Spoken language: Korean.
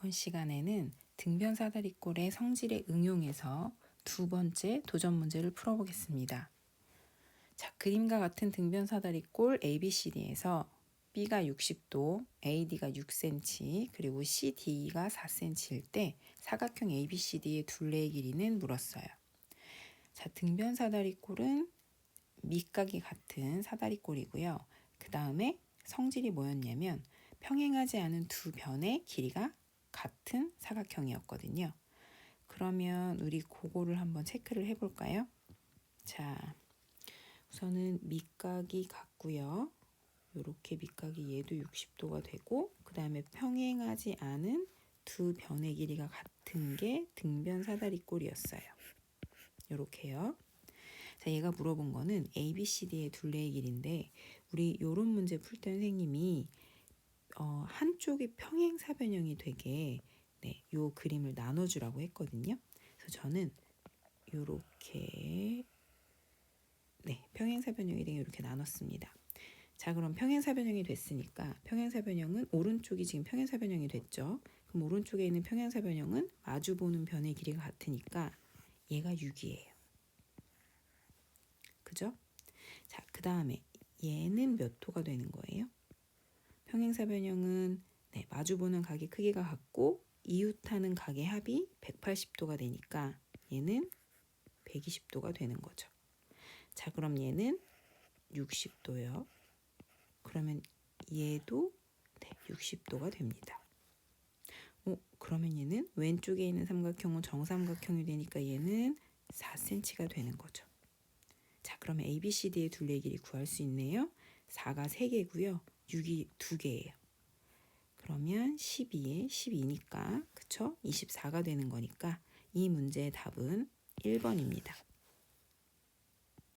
이번 시간에는 등변 사다리꼴의 성질에 응용해서 두 번째 도전 문제를 풀어보겠습니다. 자, 그림과 같은 등변 사다리꼴 ABCD에서 B가 60도, AD가 6cm, 그리고 CD가 4cm일 때 사각형 ABCD의 둘레의 길이는 물었어요. 자, 등변 사다리꼴은 밑각이 같은 사다리꼴이고요. 그 다음에 성질이 뭐였냐면 평행하지 않은 두 변의 길이가 같은 사각형이었거든요. 그러면 우리 그거를 한번 체크를 해볼까요? 자, 우선은 밑각이 같고요. 이렇게 밑각이 얘도 60도가 되고 그 다음에 평행하지 않은 두 변의 길이가 같은 게 등변 사다리꼴이었어요. 이렇게요. 자, 얘가 물어본 거는 A, B, C, D의 둘레의 길인데 우리 요런 문제 풀 때 선생님이 어, 한쪽이 평행사변형이 되게 네, 요 그림을 나눠주라고 했거든요. 그래서 저는 요렇게 네, 평행사변형이 되게 이렇게 나눴습니다. 자, 그럼 평행사변형이 됐으니까 평행사변형은 오른쪽이 지금 평행사변형이 됐죠. 그럼 오른쪽에 있는 평행사변형은 마주 보는 변의 길이가 같으니까 얘가 6이에요. 그죠? 자, 그 다음에 얘는 몇 호가 되는 거예요? 평행사변형은 네, 마주보는 각의 크기가 같고 이웃하는 각의 합이 180도가 되니까 얘는 120도가 되는 거죠. 자, 그럼 얘는 60도요. 그러면 얘도 네, 60도가 됩니다. 어, 그러면 얘는 왼쪽에 있는 삼각형은 정삼각형이 되니까 얘는 4cm가 되는 거죠. 자, 그러면 ABCD의 둘레 길이 구할 수 있네요. 4가 3개고요. 6이 2개예요. 그러면 12에 12니까 그쵸? 24가 되는 거니까 이 문제의 답은 1번입니다.